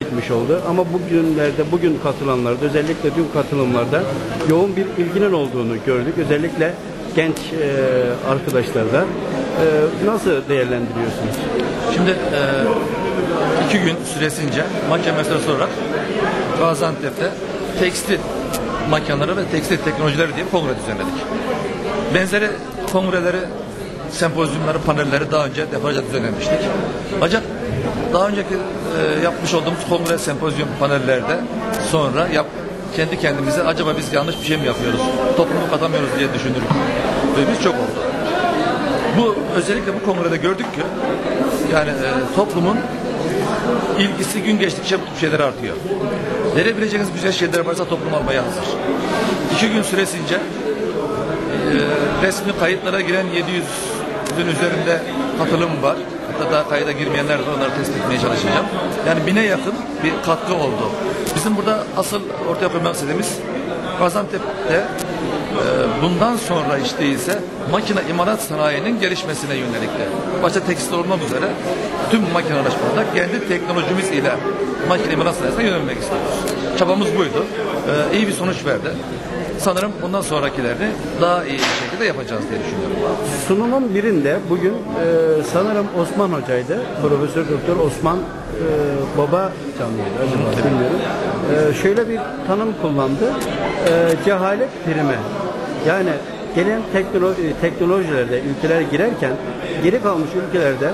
gitmiş oldu. Ama bugünlerde, bugün katılanlarda, özellikle dün katılımlarda yoğun bir ilginin olduğunu gördük. Özellikle genç e, arkadaşlarda. E, nasıl değerlendiriyorsunuz? Şimdi e, iki gün süresince mahkemesine sorarak Gaziantep'te tekstil makineleri ve tekstil teknolojileri diye kongre düzenledik. Benzeri kongreleri, sempozyumları, panelleri daha önce defalarca düzenlemiştik. Ancak daha önceki e, yapmış olduğumuz kongre, sempozyum panellerde sonra yap, kendi kendimize acaba biz yanlış bir şey mi yapıyoruz, toplumu katamıyoruz diye düşündük. Ve biz çok oldu. Bu özellikle bu kongrede gördük ki yani e, toplumun ilgisi gün geçtikçe bu şeyler artıyor. Verebileceğiniz güzel şeyler varsa toplum almaya hazır. İki gün süresince e, resmi kayıtlara giren 700'ün üzerinde katılım var. Hatta daha kayıda girmeyenler var. Onları tespit etmeye çalışacağım. Yani bine yakın bir katkı oldu. Bizim burada asıl ortaya koymak istediğimiz Gaziantep'te e, bundan sonra işte ise makine imalat sanayinin gelişmesine yönelikti. Başta tekstil olmak üzere tüm makinelaşmada kendi teknolojimiz ile makine imalat sanayisine yönelmek istiyoruz. Çabamız buydu. E, iyi bir sonuç verdi. Sanırım bundan sonrakilerini daha iyi bir şekilde yapacağız diye düşünüyorum. Sunumun birinde bugün e, sanırım Osman Hoca'ydı. Profesör Doktor Osman e, Baba canlıydı acaba bilmiyorum. E, şöyle bir tanım kullandı. E, cehalet primi. Yani gelen teknoloji, teknolojilerde ülkeler girerken geri kalmış ülkelerde e,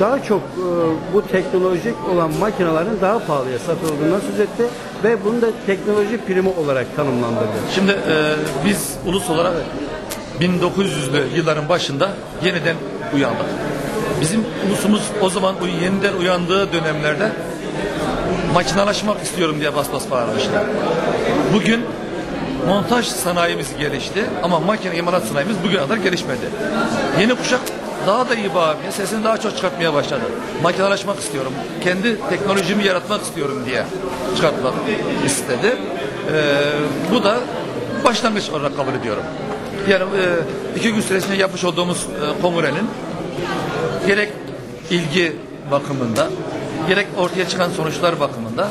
daha çok e, bu teknolojik olan makinelerin daha pahalıya satıldığından söz etti ve bunu da teknoloji primi olarak tanımlandırdı. Şimdi e, biz ulus olarak 1900'lü yılların başında yeniden uyandık. Bizim ulusumuz o zaman yeniden uyandığı dönemlerde makinalaşmak istiyorum diye bas bas bağırmıştı. Bugün montaj sanayimiz gelişti ama makine imalat sanayimiz bugüne kadar gelişmedi. Yeni kuşak daha da iyi bağırmaya, sesini daha çok çıkartmaya başladı. Makinalaşmak istiyorum, kendi teknolojimi yaratmak istiyorum diye çıkartmak istedi. Ee, bu da başlangıç olarak kabul ediyorum. Yani e, iki gün süresinde yapmış olduğumuz e, kongrenin gerek ilgi bakımında, gerek ortaya çıkan sonuçlar bakımında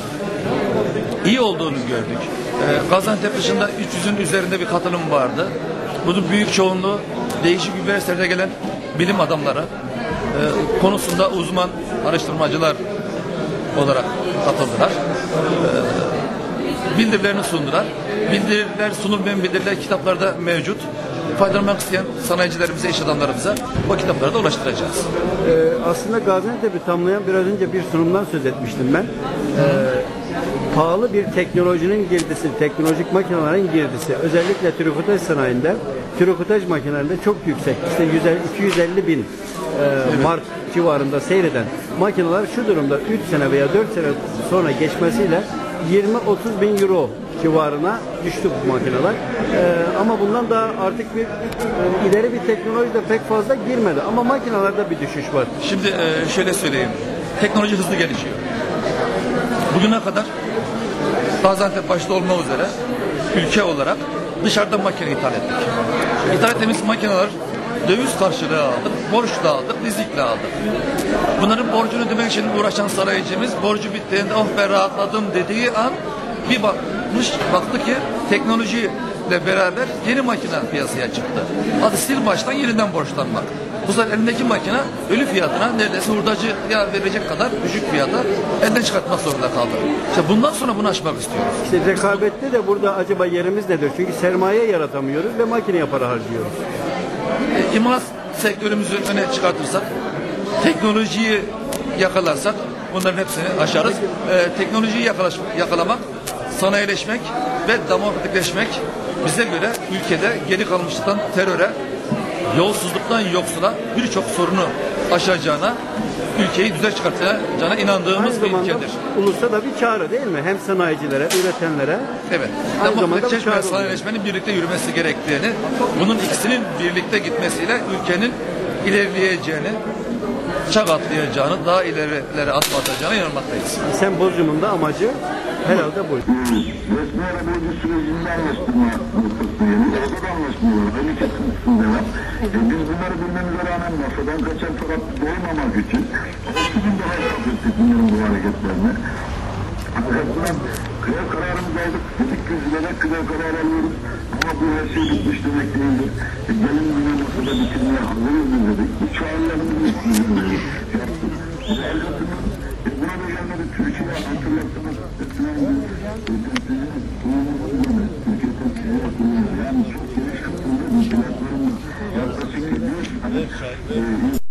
iyi olduğunu gördük. Ee, Gaziantep dışında 300'ün üzerinde bir katılım vardı. Bunun büyük çoğunluğu değişik üniversitelerde gelen bilim adamları e, konusunda uzman araştırmacılar olarak katıldılar. Ee, bildirilerini sundular. Bildiriler sunulmayan bildiriler kitaplarda mevcut. Faydalanmak isteyen sanayicilerimize, iş adamlarımıza o kitapları da ulaştıracağız. Ee, aslında Gaziantep'i tamlayan biraz önce bir sunumdan söz etmiştim ben. Ee, pahalı bir teknolojinin girdisi, teknolojik makinelerin girdisi. Özellikle trikotaj sanayinde, trikotaj makinelerinde çok yüksek. İşte 150, 250 bin e, mark civarında seyreden makineler şu durumda 3 sene veya 4 sene sonra geçmesiyle 20-30 bin euro civarına düştü bu makineler. Ee, ama bundan daha artık bir e, ileri bir teknoloji de pek fazla girmedi. Ama makinelerde bir düşüş var. Şimdi e, şöyle söyleyeyim. Teknoloji hızlı gelişiyor. Bugüne kadar Gaziantep başta olmak üzere ülke olarak dışarıdan makine ithal ettik. İthal ettiğimiz makineler döviz karşılığı aldık, borçla aldık, lizikle aldık. Bunların borcunu ödemek için uğraşan sarayıcımız borcu bittiğinde oh be rahatladım dediği an bir bakmış baktı ki teknolojiyle beraber yeni makine piyasaya çıktı. Adı sil baştan yeniden borçlanmak. Bu sefer elindeki makine ölü fiyatına neredeyse hurdacıya verecek kadar düşük fiyata elden çıkartmak zorunda kaldı. İşte bundan sonra bunu aşmak istiyoruz. İşte rekabette de burada acaba yerimiz nedir? Çünkü sermaye yaratamıyoruz ve makineye para harcıyoruz. E, imalat sektörümüzü öne çıkartırsak, teknolojiyi yakalarsak bunların hepsini aşarız. E, teknolojiyi yakalaş, yakalamak, sanayileşmek ve demokratikleşmek bize göre ülkede geri kalmışlıktan teröre, yolsuzluktan yoksula birçok sorunu aşacağına, ülkeyi düze çıkartacağına inandığımız bir zamanda ülkedir. ulusa da bir çağrı değil mi? Hem sanayicilere, üretenlere. Evet. Aynı zamanda bu ve çağrı sanayileşmenin birlikte yürümesi gerektiğini, bunun ikisinin birlikte gitmesiyle ülkenin ilerleyeceğini çak atlayacağını, daha ilerilere atma atacağını inanmaktayız. Sen Bozcum'un da amacı herhalde bu. E, biz bunları bilmemize rağmen masadan kaçan fakat doymamak için sizin daha ettik bunların bu hareketlerine. Fakat kıya kararımızı aldık. Dedik ki zilere kıya kararı alıyoruz. Ama bu her şey bitmiş demek değildir. E, gelin yine masada bitirmeye hazırız biz dedik. Bu çağrılarımızı. Yaptık. Elbetimiz e, buna da gelmedi. Türkiye hatırlattınız. Yani çok geniş kapsamda ülkeler yaklaşık 700 tane e,